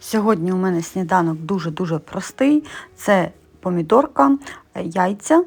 Сьогодні у мене сніданок дуже-дуже простий. Це помідорка, яйця.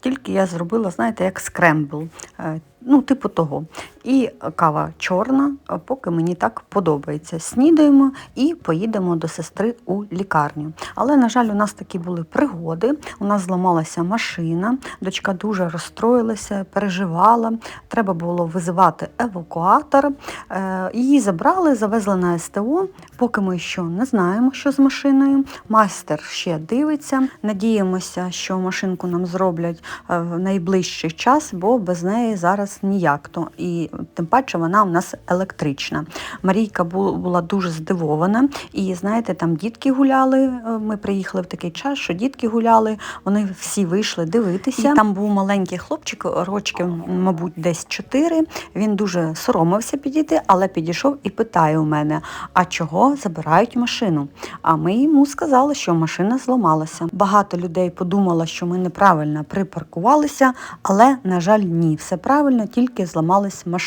Тільки я зробила, знаєте, як скрембл, е, ну, типу того. І кава чорна, е, поки мені так подобається. Снідаємо і поїдемо до сестри у лікарню. Але, на жаль, у нас такі були пригоди. У нас зламалася машина, дочка дуже розстроїлася, переживала. Треба було визивати евакуатор. Е, Її забрали, завезли на СТО. Поки ми ще не знаємо, що з машиною. Майстер ще дивиться. Надіємося, що машинку нам зроблять е, в найближчий час, бо без неї зараз ніяк. То і тим паче вона у нас електрична. Марійка була дуже здивована. І знаєте, там дітки гуляли. е, Ми приїхали в такий час, що дітки гуляли. Вони всі вийшли дивитися. І там був маленький хлопчик, рочків, мабуть, десь чотири. Він дуже соромився підійти, але підійшов і питає у мене: а чого забирають машину? А ми йому сказали, що машина зламалася. Багато людей подумало, що ми неправильно припаркувалися, але на жаль, ні, все правильно, тільки зламалась машина.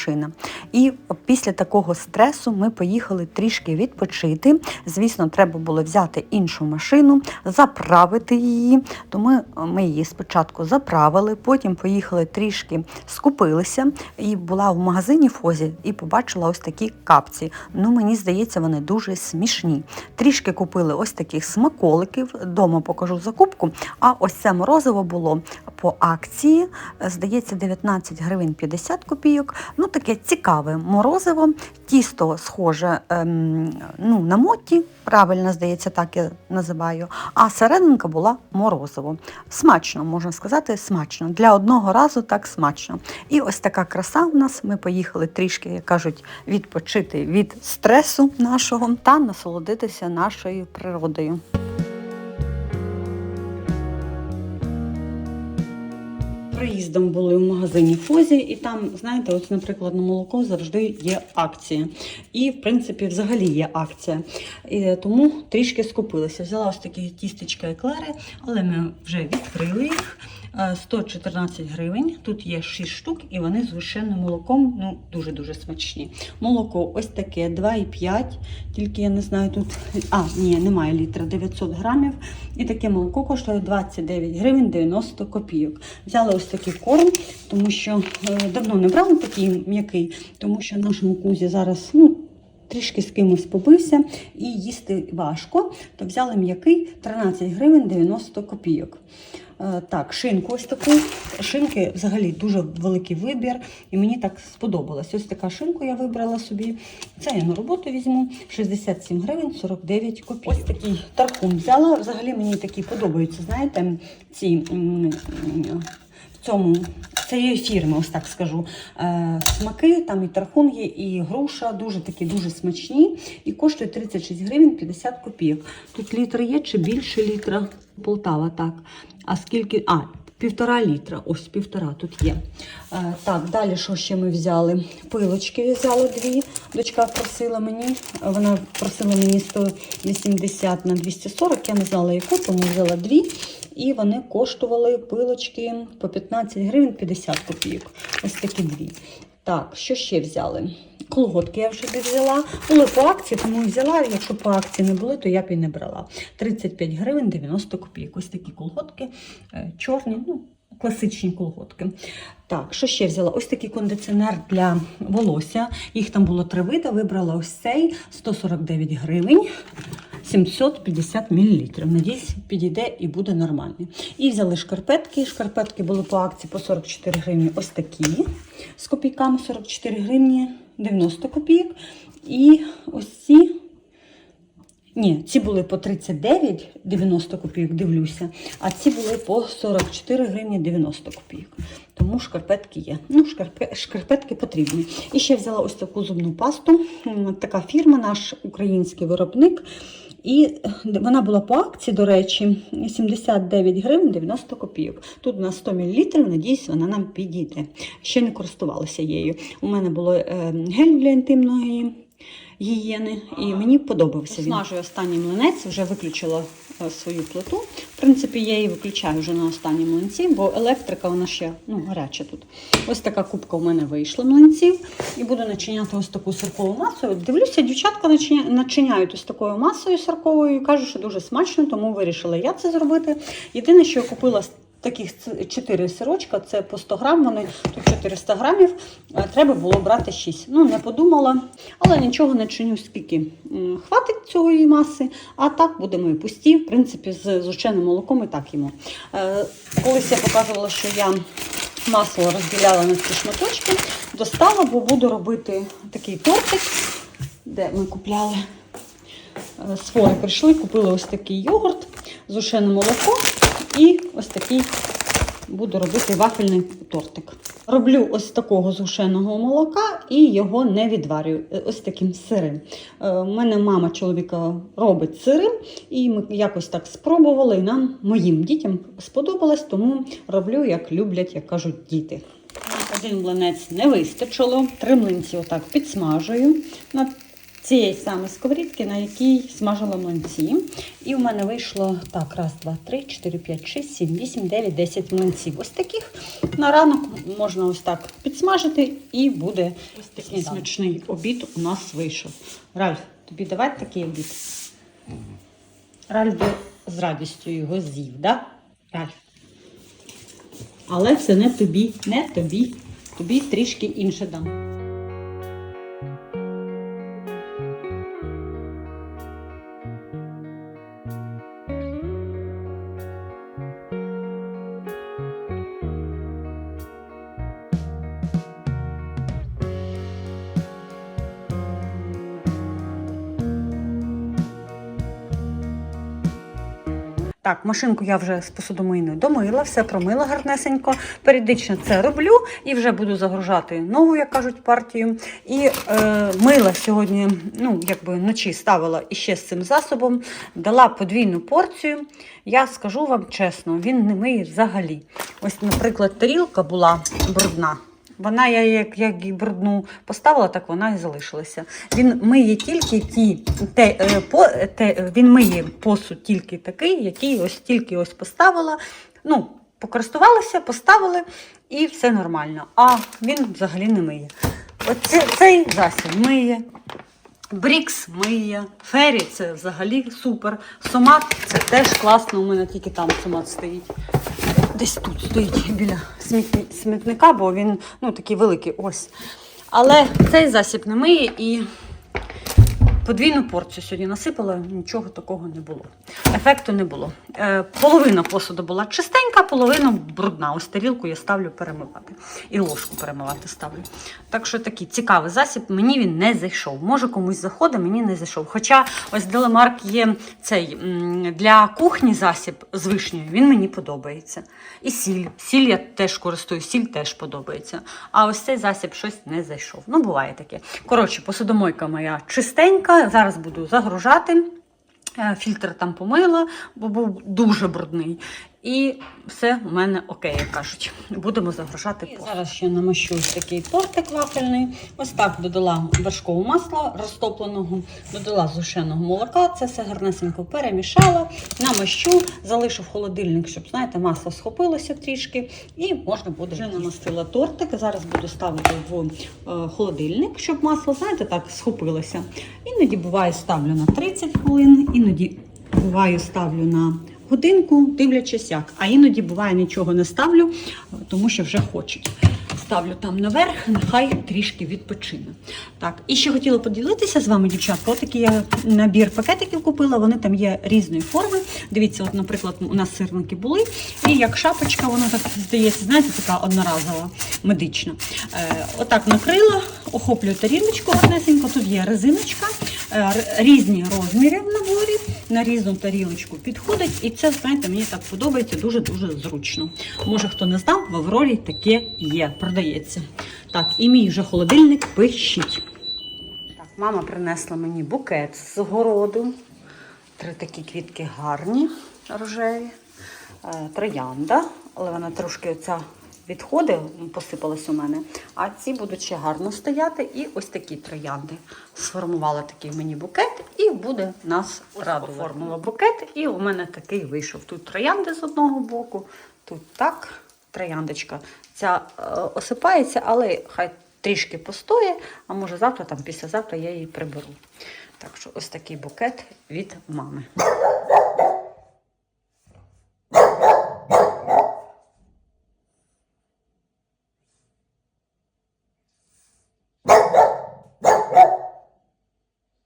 І після такого стресу ми поїхали трішки відпочити. Звісно, треба було взяти іншу машину, заправити її. Тому ми її спочатку заправили, потім поїхали трішки скупилися. І була в магазині Фозі і побачила ось такі капці. Ну, мені здається, вони дуже смішні. Трішки купили ось таких смаколиків. Дома покажу закупку. А ось це морозиво було по акції. Здається, 19 гривень 50 копійок. Ну, таке цікаве морозиво. Тісто схоже ем, ну, на моті, правильно, здається, так я називаю. А серединка була морозиво. Смачно, можна сказати, смачно. Для одного разу так смачно. І ось така краса у нас. Ми поїхали трішки, як кажуть, відпочити від стресу нашого та насолодитися нашою природою. Приїздом були в магазині Фозі, і там, знаєте, ось, наприклад, на молоко завжди є акція. І, в принципі, взагалі є акція. І тому трішки скупилися. Взяла ось такі тістечка еклери, але ми вже відкрили їх. Е, 114 гривень. Тут є 6 штук, і вони з вишенним молоком ну, дуже-дуже смачні. Молоко ось таке 2,5, тільки я не знаю тут. А, ні, немає літра, 900 грамів. І таке молоко коштує 29 гривень 90 копійок. Взяла ось такий корм, тому що е, давно не брала такий м'який, тому що нашому кузі зараз. ну, Трішки з кимось побився і їсти важко, то взяли м'який 13 гривень 90 копійок. Е, Так, шинку ось таку. Шинки взагалі дуже великий вибір, і мені так сподобалось. Ось така шинку я вибрала собі. Це я на роботу візьму 67 гривень 49 копійок. Ось такий тархун взяла. Взагалі мені такі подобаються, знаєте, ці цьому. Цієї фірми, ось так скажу. Е, смаки, там і тархун є, і груша, дуже такі дуже смачні. І коштує 36 гривень 50 копійок. Тут літр є чи більше літра? Полтава, так. А скільки? А, півтора літра. Ось півтора тут є. Е, так, далі що ще ми взяли? Пилочки взяла дві. Дочка просила мені. Вона просила мені 180 на 240. Я не знала яку, тому взяла дві. І вони коштували пилочки по 15 гривень 50 копійок. Ось такі дві. Так, що ще взяли? Колготки я вже взяла. Були по акції, тому взяла. Якщо по акції не були, то я б і не брала. 35 гривень 90 копійок. Ось такі колготки, е, чорні, ну, класичні колготки. Так, що ще взяла? Ось такий кондиціонер для волосся. Їх там було три види. Вибрала ось цей 149 гривень. 750 мл. Надіюсь, підійде і буде нормальний. І взяли шкарпетки. Шкарпетки були по акції по 44 гривні. Ось такі. З копійками 44 гривні 90 копійок. І ось ці. Ні, ці були по 39 90 копійок, дивлюся, а ці були по 44 гривні 90 копійок. Тому шкарпетки є. Ну, шкарпе, шкарпетки потрібні. І ще взяла ось таку зубну пасту. Така фірма, наш український виробник. І вона була по акції, до речі, 79 гривень 90 копійок. Тут у нас 100 мл, надіюсь, вона нам підійде. Ще не користувалася її. У мене було е, гель для інтимної гієни, і мені подобався він. Останній млинець, вже виключила е, свою плиту. В принципі, я її виключаю вже на останній млинці, бо електрика вона ще ну, гаряча тут. Ось така кубка у мене вийшла млинців. І буду начиняти ось таку сиркову масою. Дивлюся, дівчатка начиня- начиняють ось такою масою сирковою і кажуть, що дуже смачно, тому вирішила я це зробити. Єдине, що я купила таких 4 сирочка, це по 100 грам, вони тут 400 грамів, е, треба було брати 6. Ну, не подумала, але нічого не чиню, скільки хватить цієї маси, а так будемо і пусті, в принципі, з зученим молоком і так їмо. Е, Колись я показувала, що я масло розділяла на ці шматочки, достала, бо буду робити такий тортик, де ми купляли е, сфори прийшли, купили ось такий йогурт, зушене молоко і ось такий буду робити вафельний тортик. Роблю ось такого зушеного молока і його не відварюю. е, Ось таким сирим. Е, У мене мама чоловіка робить сирим, і ми якось так спробували, і нам, моїм дітям, сподобалось, тому роблю, як люблять, як кажуть діти. Один млинець не вистачило, три млинці отак підсмажую на цієї саме сковорідки, на якій смажила млинці. І в мене вийшло так, раз, два, три, чотири, п'ять, шість, сім, вісім, дев'ять, десять млинців. Ось таких на ранок можна ось так підсмажити і буде ось такий смачний обід у нас вийшов. Ральф, тобі давати такий обід? Ральф би з радістю його з'їв, да? Ральф. Але це не тобі, не тобі. Тобі трішки інше дам. Так, машинку я вже з посудомийною домила, все промила гарнесенько. Періодично це роблю і вже буду загружати нову, як кажуть, партію. І е, мила сьогодні, ну, якби вночі ставила іще з цим засобом, дала подвійну порцію. Я скажу вам чесно, він не миє взагалі. Ось, наприклад, тарілка була брудна. Вона, я як, як брудну поставила, так вона і залишилася. Він миє тільки ті, те, е, по, те, він миє посуд тільки такий, який ось тільки ось поставила. Ну, покористувалися, поставили і все нормально. А він взагалі не миє. Оце, цей засіб миє. Брікс миє, фері це взагалі супер. Сомат це теж класно. У мене тільки там сомат стоїть. Десь тут стоїть біля смітника, бо він ну, такий великий ось. Але цей засіб не миє і подвійну порцію сьогодні насипала, нічого такого не було. Ефекту не було. Е, половина посуду була чистенька, половина брудна. Ось тарілку я ставлю перемивати. І ложку перемивати ставлю. Так що такий цікавий засіб, мені він не зайшов. Може комусь заходить, мені не зайшов. Хоча ось Делемарк є цей для кухні засіб з вишнею, він мені подобається. І сіль. Сіль я теж користуюсь, сіль теж подобається. А ось цей засіб щось не зайшов. Ну, буває таке. Коротше, посудомойка моя чистенька. Зараз буду загружати. Е, Фільтр там помила, бо був дуже брудний. І все у мене окей, як кажуть. Будемо загружати пост. Зараз ще намащу такий тортик вафельний. Ось так додала вершкового масла розтопленого, додала зушеного молока. Це все гарнесенько перемішала, намащу, залишу в холодильник, щоб знаєте, масло схопилося трішки, і можна буде вже намастила тортик. Зараз буду ставити в е, холодильник, щоб масло, знаєте, так схопилося. Іноді буває ставлю на 30 хвилин, іноді буває ставлю на годинку, дивлячись як. А іноді буває нічого не ставлю, тому що вже хочуть. Ставлю там наверх, нехай трішки відпочине. Так, і ще хотіла поділитися з вами, дівчатка. Отакий я набір пакетиків купила. Вони там є різної форми. Дивіться, от, наприклад, у нас сирники були, і як шапочка, вона так здається, знаєте, така одноразова, медична. Е, отак накрила, охоплюю тарілочку гарнесенько. Тут є резиночка, е, різні розміри в наборі, на різну тарілочку підходить. І це, знаєте, мені так подобається дуже-дуже зручно. Може, хто не знав, в Аврорі таке є, продається. Так, і мій вже холодильник пищить. Так, мама принесла мені букет з городу. Три такі квітки гарні, рожеві. Е, Троянда, але вона трошки оця відходи посипались у мене. А ці будуть ще гарно стояти. І ось такі троянди. Сформувала такий мені букет і буде нас радувати. Оформила букет, і у мене такий вийшов. Тут троянди з одного боку, тут так, трояндочка. Ця е, осипається, але хай трішки постоє, а може завтра, там післязавтра я її приберу. Так що ось такий букет від мами.